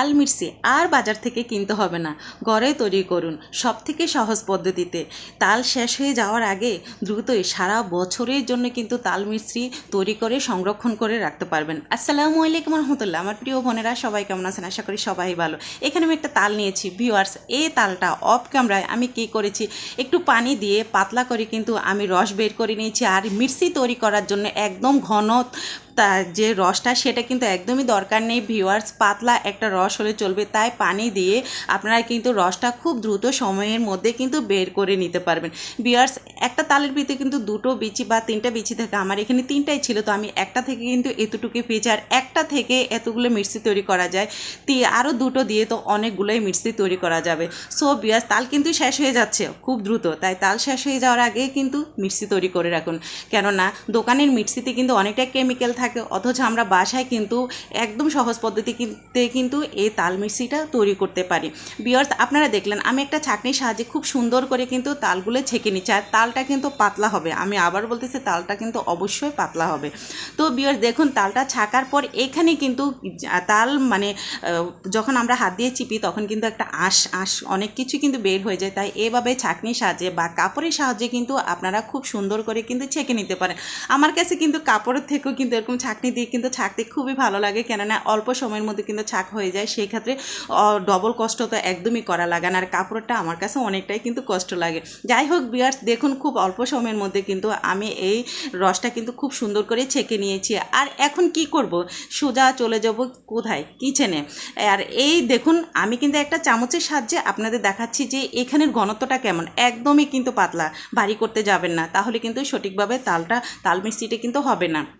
লাল মির্চি আর বাজার থেকে কিনতে হবে না। ঘরে তৈরি করুন সব থেকে সহজ পদ্ধতিতে। তাল শেষ হয়ে যাওয়ার আগে দ্রুতই সারা বছরের জন্য কিন্তু তাল মির্চি তৈরি করে সংরক্ষণ করে রাখতে পারবেন। আসসালামু আলাইকুম রহমতুল্লাহ। আমার প্রিয় বোনেরা, সবাই কেমন আছেন? আশা করি সবাই ভালো। এখানে আমি একটা তাল নিয়েছি। ভিউয়ার্স, এই তালটা অফ ক্যামেরায় আমি কি করেছি? একটু পানি দিয়ে পাতলা করে কিন্তু আমি রস বের করে নিয়েছি। আর মির্চি তৈরি করার জন্য একদম ঘন তা যে রসটা, সেটা কিন্তু একদমই দরকার নেই। ভিওয়ার্স পাতলা একটা রস হলে চলবে। তাই পানি দিয়ে আপনারা কিন্তু রসটা খুব দ্রুত সময়ের মধ্যে কিন্তু বের করে নিতে পারবেন। ভিউয়ার্স একটা তালের ভিতরে কিন্তু দুটো বিচি বা তিনটা বিচি থাকে। আমার এখানে তিনটাই ছিল, তো আমি একটা থেকে কিন্তু এতটুকু পেয়েছি। আর একটা থেকে এতগুলো মিষ্টি তৈরি করা যায়। তি আরও দুটো দিয়ে তো অনেকগুলোই মিষ্টি তৈরি করা যাবে। সো বিয়াস, তাল কিন্তু শেষ হয়ে যাচ্ছে, খুব দ্রুত। তাই তাল শেষ হয়ে যাওয়ার আগে কিন্তু মিষ্টি তৈরি করে রাখুন। কেননা, দোকানের মিক্সিতে কিন্তু অনেকটা কেমিক্যাল থাকে, অথচ আমরা বাসায় কিন্তু একদম সহজ পদ্ধতিতে কিন্তু এই তাল মিক্সিটা তৈরি করতে পারি। বিয়ার্স, আপনারা দেখলেন, আমি একটা ছাঁকনির সাহায্যে খুব সুন্দর করে কিন্তু তালগুলো ছেঁকে নিচ্ছি। আর তালটা কিন্তু পাতলা হবে। আমি আবার বলতেছি, তালটা কিন্তু অবশ্যই পাতলা হবে। তো বিয়ার দেখুন, তালটা ছাকার পর এখানে কিন্তু তাল মানে যখন আমরা হাত দিয়ে চিপি, তখন কিন্তু একটা আঁশ আঁশ অনেক কিছু কিন্তু বের হয়ে যায়। তাই এভাবে ছাঁকনির সাহায্যে বা কাপড়ের সাহায্যে কিন্তু আপনারা খুব সুন্দর করে কিন্তু ছেঁকে নিতে পারেন। আমার কাছে কিন্তু কাপড়ের থেকেও কিন্তু এরকম ছাঁকনি দিয়ে কিন্তু ছাঁকতে খুবই ভালো লাগে। কেননা অল্প সময়ের মধ্যে কিন্তু ছাঁক হয়ে যায়। সেই ক্ষেত্রে ডবল কষ্ট তো একদমই করা লাগে না। আর কাপড়টা আমার কাছে অনেকটাই কিন্তু কষ্ট লাগে। যাই হোক বিয়ার্স দেখুন খুব অল্প সময়ের মধ্যে কিন্তু আমি এই রসটা কিন্তু খুব সুন্দর করে ছেঁকে নিয়েছি। আর এখন কি করব? সোজা চলে যাব কোথায়? কিচেনে। আর এই দেখুন, আমি কিন্তু একটা চামচের সাহায্যে আপনাদের দেখাচ্ছি যে এখানের ঘনত্বটা কেমন। একদমই কিন্তু পাতলা। ভারী করতে যাবেন না। তাহলে কিন্তু সঠিকভাবে তালটা, তাল মিষ্টিটা কিন্তু হবে না।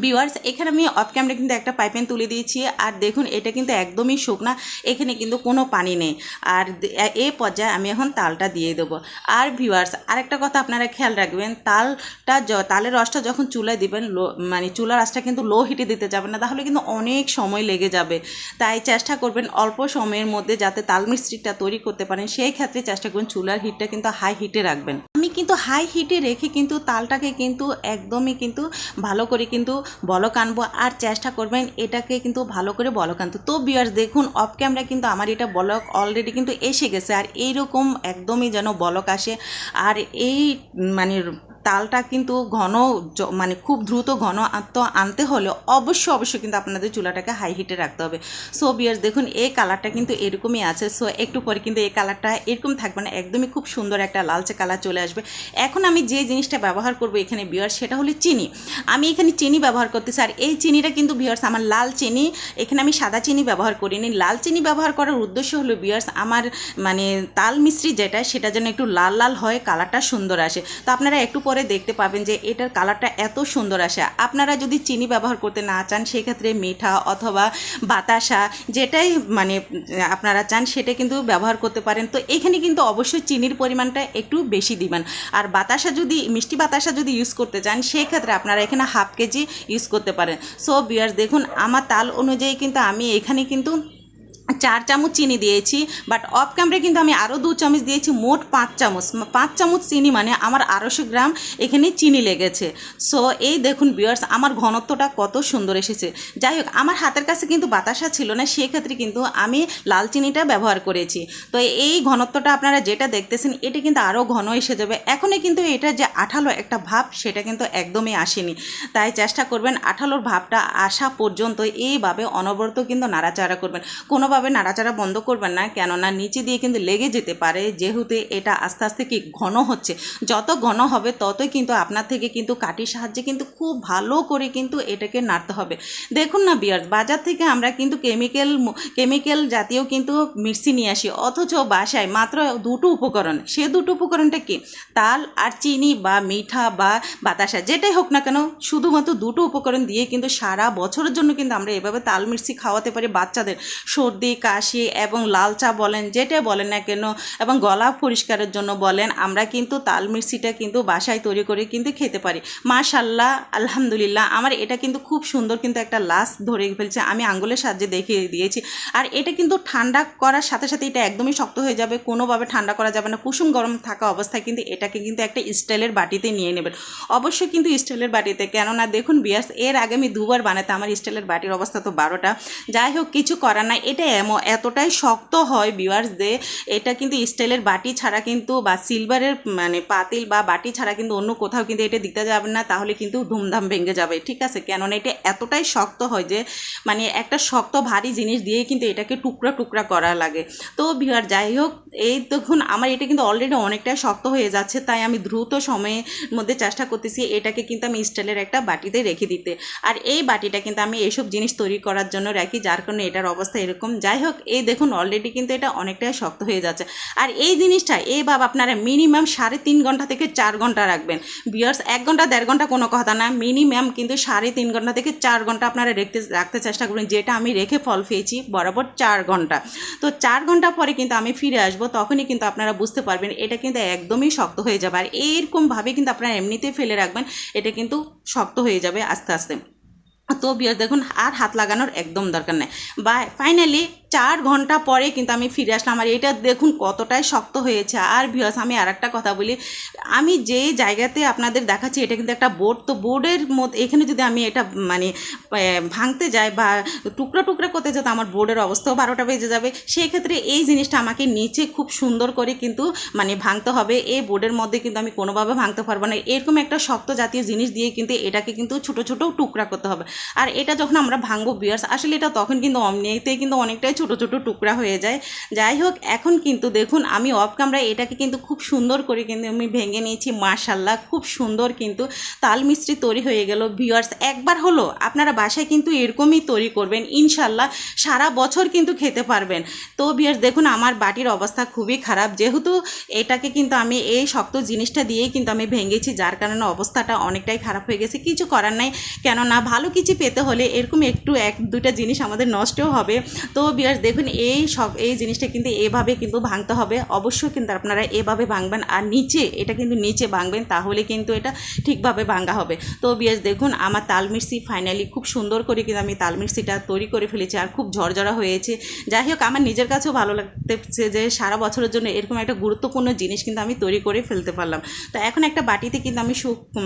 ভিউয়ার্স এখানে আমি অফ ক্যামেরা কিন্তু একটা পাইপেন তুলে দিয়েছি। আর দেখুন, এটা কিন্তু একদমই শুকনা। এখানে কিন্তু কোনো পানি নেই। আর দে- এ পর্যায়ে আমি এখন তালটা দিয়ে দেবো। আর ভিউয়ার্স আরেকটা কথা আপনারা খেয়াল রাখবেন, তালটা তালের রসটা যখন চুলায় দিবেন, লো মানে চুলার রসটা কিন্তু লো হিটে দিতে যাবেন না, তাহলে কিন্তু অনেক সময় লেগে যাবে। তাই চেষ্টা করবেন অল্প সময়ের মধ্যে যাতে তাল মিষ্টিটা তৈরি করতে পারেন। সেই ক্ষেত্রে চেষ্টা করবেন চুলার হিটটা কিন্তু হাই হিটে রাখবেন। আমি কিন্তু হাই হিটে রেখে কিন্তু তালটাকে কিন্তু একদমই কিন্তু ভালো করে কিন্তু বলক আনব আর চেষ্টা করবেন এটাকে কিন্তু ভালো করে বলক আনতে। তো বিয়ার্স দেখুন অফ ক্যামেরা কিন্তু আমার এটা বলক অলরেডি কিন্তু এসে গেছে। আর এইরকম একদমই যেন বলক আসে। আর এই মানে তালটা কিন্তু ঘন মানে খুব দ্রুত ঘন আত্ম আনতে হলে অবশ্যই অবশ্যই কিন্তু আপনাদের চুলাটাকে হাই হিটে রাখতে হবে। সো বিয়ার্স দেখুন, এই কালারটা কিন্তু এরকমই আছে। সো একটু পরে কিন্তু এই কালারটা এরকম থাকবে না। একদমই খুব সুন্দর একটা লালচে কালার চলে আসবে। এখন আমি যে জিনিসটা ব্যবহার করব এখানে বিয়ার্স সেটা হলো চিনি। আমি এখানে চিনি ব্যবহার করতেছি। আর এই চিনিটা কিন্তু বিয়ার্স আমার লাল চিনি, এখানে আমি সাদা চিনি ব্যবহার করিনি। লাল চিনি ব্যবহার করার উদ্দেশ্য হলো বিয়ার্স আমার মানে তাল মিশ্রি যেটা, সেটা যেন একটু লাল লাল হয় কালারটা সুন্দর আসে। তো আপনারা একটু পরে দেখতে পাবেন যে এটার কালারটা এত সুন্দর আসে। আপনারা যদি চিনি ব্যবহার করতে না চান, সেক্ষেত্রে মিঠা অথবা বাতাসা যেটাই মানে আপনারা চান, সেটা কিন্তু ব্যবহার করতে পারেন। তো এখানে কিন্তু অবশ্যই চিনির পরিমাণটা একটু বেশি দিবেন। আর বাতাসা যদি, মিষ্টি বাতাসা যদি ইউজ করতে চান, সেক্ষেত্রে আপনারা এখানে হাফ কেজি ইউজ করতে পারেন। সো বিয়ার্স দেখুন, আমার তাল অনুযায়ী কিন্তু আমি এখানে কিন্তু চার চামচ চিনি দিয়েছি বাট অফ ক্যামেরায় কিন্তু আমি আরও দু চামচ দিয়েছি, মোট পাঁচ চামচ। পাঁচ চামচ চিনি মানে আমার আড়াইশো গ্রাম এখানে চিনি লেগেছে। সো এই দেখুন বিয়ার্স আমার ঘনত্বটা কত সুন্দর এসেছে। যাই হোক, আমার হাতের কাছে কিন্তু বাতাসা ছিল না, সেক্ষেত্রে কিন্তু আমি লাল চিনিটা ব্যবহার করেছি। তো এই ঘনত্বটা আপনারা যেটা দেখতেছেন, এটা কিন্তু আরও ঘন এসে যাবে। এখনই কিন্তু এটা যে আঠালো একটা ভাব, সেটা কিন্তু একদমই আসেনি। তাই চেষ্টা করবেন আঠালোর ভাবটা আসা পর্যন্ত এইভাবে অনবরত কিন্তু নাড়াচাড়া করবেন। কোনোভাবে নাড়াচাড়া বন্ধ করবেন না, কেননা নিচে দিয়ে কিন্তু লেগে যেতে পারে। যেহেতু এটা আস্তে আস্তে কি ঘন হচ্ছে, যত ঘন হবে ততই কিন্তু আপনার থেকে কিন্তু কাঠির সাহায্যে কিন্তু খুব ভালো করে কিন্তু এটাকে নাড়তে হবে। দেখুন না বিয়ার্স, বাজার থেকে আমরা কিন্তু কেমিক্যাল কেমিক্যাল জাতীয় কিন্তু মিক্সি নিয়ে আসি, অথচ বাসায় মাত্র দুটো উপকরণ। সে দুটো উপকরণটা কি? তাল আর চিনি বা মিঠা বা বাতাসা, যেটাই হোক না কেন, শুধুমাত্র দুটো উপকরণ দিয়ে কিন্তু সারা বছরের জন্য কিন্তু আমরা এভাবে তাল মিষ্টি খাওয়াতে পারি বাচ্চাদের। সর্দি কাশি এবং লাল চা বলেন, যেটা বলেন না কেন, এবং গলা পরিষ্কারের জন্য বলেন, আমরা কিন্তু তাল মিষ্টিটা কিন্তু বাসায় তৈরি করে কিন্তু খেতে পারি। মাশাল্লাহ, আলহামদুলিল্লাহ, আমার এটা কিন্তু খুব সুন্দর কিন্তু একটা লাশ ধরে ফেলছে, আমি আঙ্গুলের সাহায্যে দেখিয়ে দিয়েছি। আর এটা কিন্তু ঠান্ডা করার সাথে সাথে এটা একদমই শক্ত হয়ে যাবে, কোনোভাবে ঠান্ডা করা যাবে না, কুসুম গরম থাকা অবস্থায় কিন্তু এটাকে কিন্তু একটা স্টাইলের বাটিতে নিয়ে নেবেন। অবশ্যই কিন্তু স্টাইলের বাটিতে, কেননা দেখুন বিয়ার্স, এর আগে আমি দুবার বানাতে আমার স্টাইলের বাটির অবস্থা তো বারোটা। যাই হোক, কিছু করার নাই, এটা এমন এমন এতটাই শক্ত হয় ভিউয়ার্স যে এটা কিন্তু স্টিলের বাটি ছাড়া কিন্তু বা সিলভারের মানে পাতিল বা বাটি ছাড়া কিন্তু অন্য কোথাও কিন্তু এটা দিতে যাবেন না, তাহলে কিন্তু ধুমধাম ভেঙে যাবে, ঠিক আছে? কেননা এটা এতটাই শক্ত হয় যে মানে একটা শক্ত ভারী জিনিস দিয়ে কিন্তু এটাকে টুকরা টুকরা করা লাগে। তো ভিউয়ার যাই হোক, এই দেখুন, আমার এটা কিন্তু অলরেডি অনেকটাই শক্ত হয়ে যাচ্ছে, তাই আমি দ্রুত সময়ের মধ্যে চেষ্টা করতেছি এটাকে কিন্তু আমি স্টিলের একটা বাটিতে রেখে দিতে। আর এই বাটিটা কিন্তু আমি এইসব জিনিস তৈরি করার জন্য রাখি, যার কারণে এটার অবস্থা এরকম। যাই হোক, এই দেখুন অলরেডি কিন্তু এটা অনেকটাই শক্ত হয়ে যাচ্ছে। আর এই জিনিসটা, এই ভাব আপনারা মিনিমাম সাড়ে তিন ঘণ্টা থেকে চার ঘণ্টা রাখবেন। বিয়ার্স এক ঘণ্টা, দেড় ঘণ্টা কোনো কথা না। মিনিমাম কিন্তু সাড়ে তিন ঘণ্টা থেকে চার ঘণ্টা আপনারা রেখতে রাখতে চেষ্টা করবেন যেটা আমি রেখে ফল পেয়েছি, বরাবর চার ঘণ্টা। তো চার ঘণ্টা পরে কিন্তু আমি ফিরে আসব, তখনই কিন্তু আপনারা বুঝতে পারবেন এটা কিন্তু একদমই শক্ত হয়ে যাবে। আর এইরকমভাবে কিন্তু আপনারা এমনিতেই ফেলে রাখবেন, এটা কিন্তু শক্ত হয়ে যাবে আস্তে আস্তে। তো বিয়ার দেখুন, আর হাত লাগানোর একদম দরকার নেই। বা ফাইনালি চার ঘণ্টা পরে কিন্তু আমি ফিরে আসলাম। আর এটা দেখুন কতটাই শক্ত হয়েছে। আর বিয়াস আমি আর একটা কথা বলি, আমি যে জায়গাতে আপনাদের দেখাচ্ছি, এটা কিন্তু একটা বোর্ড তো বোর্ডের মধ্যে, এখানে যদি আমি এটা মানে ভাঙতে যাই বা টুকরো টুকরো করতে যেত আমার বোর্ডের অবস্থাও বারোটা বেজে যাবে। সেই ক্ষেত্রে এই জিনিসটা আমাকে নিচে খুব সুন্দর করে কিন্তু মানে ভাঙতে হবে। এই বোর্ডের মধ্যে কিন্তু আমি কোনোভাবে ভাঙতে পারব না। এরকম একটা শক্ত জাতীয় জিনিস দিয়ে কিন্তু এটাকে কিন্তু ছোটো ছোটো টুকরা করতে হবে। আর এটা যখন আমরা ভাঙবো বিয়ার্স আসলে এটা তখন কিন্তু অমনিতেই কিন্তু অনেকটাই ছোটো ছোটো টুকরা হয়ে যায়। যাই হোক, এখন কিন্তু দেখুন, আমি অফ ক্যামেরায় এটাকে কিন্তু খুব সুন্দর করে কিন্তু আমি ভেঙে নিয়েছি মার্শাল্লাহ খুব সুন্দর কিন্তু তাল মিস্ত্রি তৈরি হয়ে গেল ভিউয়ার্স একবার হলো, আপনারা বাসায় কিন্তু এরকমই তৈরি করবেন ইনশাল্লাহ সারা বছর কিন্তু খেতে পারবেন। তো ভিউয়ার্স দেখুন, আমার বাটির অবস্থা খুবই খারাপ, যেহেতু এটাকে কিন্তু আমি এই শক্ত জিনিসটা দিয়েই কিন্তু আমি ভেঙেছি, যার কারণে অবস্থাটা অনেকটাই খারাপ হয়ে গেছে, কিছু করার নাই। কেননা, ভালো কিছু পেতে হলে এরকম একটু এক দুটা জিনিস আমাদের নষ্টও হবে। তো বিয়ার্স দেখুন, এই সব, এই জিনিসটা কিন্তু এভাবে কিন্তু ভাঙতে হবে। অবশ্যই কিন্তু আপনারা এভাবে ভাঙবেন আর নিচে, এটা কিন্তু নিচে ভাঙবেন, তাহলে কিন্তু এটা ঠিকভাবে ভাঙা হবে। তো বিয়ার্স দেখুন, আমার তাল মির্চি ফাইনালি খুব সুন্দর করে কিন্তু আমি তাল মির্চিটা তৈরি করে ফেলেছি আর খুব ঝরঝরা হয়েছে। যাই হোক, আমার নিজের কাছেও ভালো লাগতেছে যে সারা বছরের জন্য এরকম একটা গুরুত্বপূর্ণ জিনিস কিন্তু আমি তৈরি করে ফেলতে পারলাম। তো এখন একটা বাটিতে কিন্তু আমি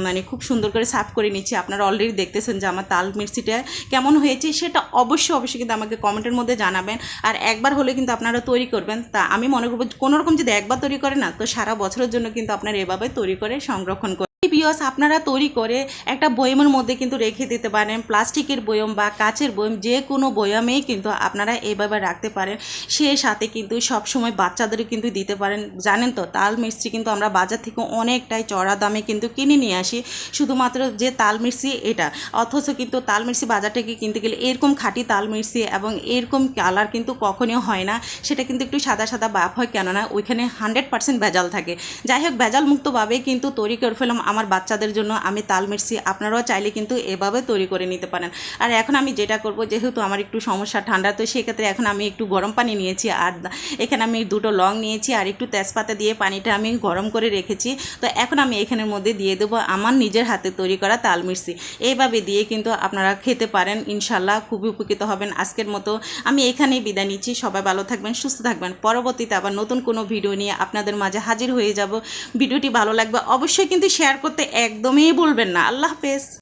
মানে খুব সুন্দর করে সার্ভ করে নিচ্ছি। আপনারা অলরেডি দেখতেছেন যে আমার তাল মির্চিটা কেমন হয়েছে, সেটা অবশ্যই অবশ্যই কিন্তু আমাকে কমেন্টের মধ্যে জানাবেন। আর একবার হলে কিন্তু আপনারা তৈরি করবেন। তা আমি মনে করব কোনোরকম যদি একবার তৈরি করে না, তো সারা বছরের জন্য কিন্তু আপনারা এভাবে তৈরি করে সংরক্ষণ বিয়স আপনারা তৈরি করে একটা বয়মের মধ্যে কিন্তু রেখে দিতে পারেন। প্লাস্টিকের বয়ম বা কাচের বয়ম, যে কোনো বয়ামেই কিন্তু আপনারা এইভাবে রাখতে পারেন। সে সাথে কিন্তু সব সময় বাচ্চাদেরও কিন্তু দিতে পারেন। জানেন তো, তাল মিষ্টি কিন্তু আমরা বাজার থেকে অনেকটাই চড়া দামে কিন্তু কিনে নিয়ে আসি। শুধুমাত্র যে তাল মিষ্টি এটা, অথচ কিন্তু তাল মিষ্টি বাজার থেকে কিনতে গেলে এরকম খাঁটি তাল মিষ্টি এবং এরকম কালার কিন্তু কখনও হয় না। সেটা কিন্তু একটু সাদা সাদা বাপ হয়, কেননা ওইখানে হান্ড্রেড পার্সেন্ট ভেজাল থাকে। যাই হোক ভেজাল মুক্তভাবে কিন্তু তৈরি করে ফেলাম আমার বাচ্চাদের জন্য আমি তাল মিষ্টি আপনারাও চাইলে কিন্তু এভাবে তৈরি করে নিতে পারেন। আর এখন আমি যেটা করব, যেহেতু আমার একটু সমস্যা ঠান্ডা, তো সেক্ষেত্রে এখন আমি একটু গরম পানি নিয়েছি আর এখানে আমি দুটো লং নিয়েছি আর একটু তেজপাতা দিয়ে পানিটা আমি গরম করে রেখেছি। তো এখন আমি এখানের মধ্যে দিয়ে দেবো আমার নিজের হাতে তৈরি করা তাল মিষ্টি এইভাবে দিয়ে কিন্তু আপনারা খেতে পারেন, ইনশাল্লাহ খুবই উপকৃত হবেন আজকের মতো। আমি এখানেই বিদায় নিচ্ছি, সবাই ভালো থাকবেন, সুস্থ থাকবেন। পরবর্তীতে আবার নতুন কোনো ভিডিও নিয়ে আপনাদের মাঝে হাজির হয়ে যাব। ভিডিওটি ভালো লাগবে অবশ্যই কিন্তু শেয়ার করতে একদমই বলবেন না। আল্লাহ হাফেজ।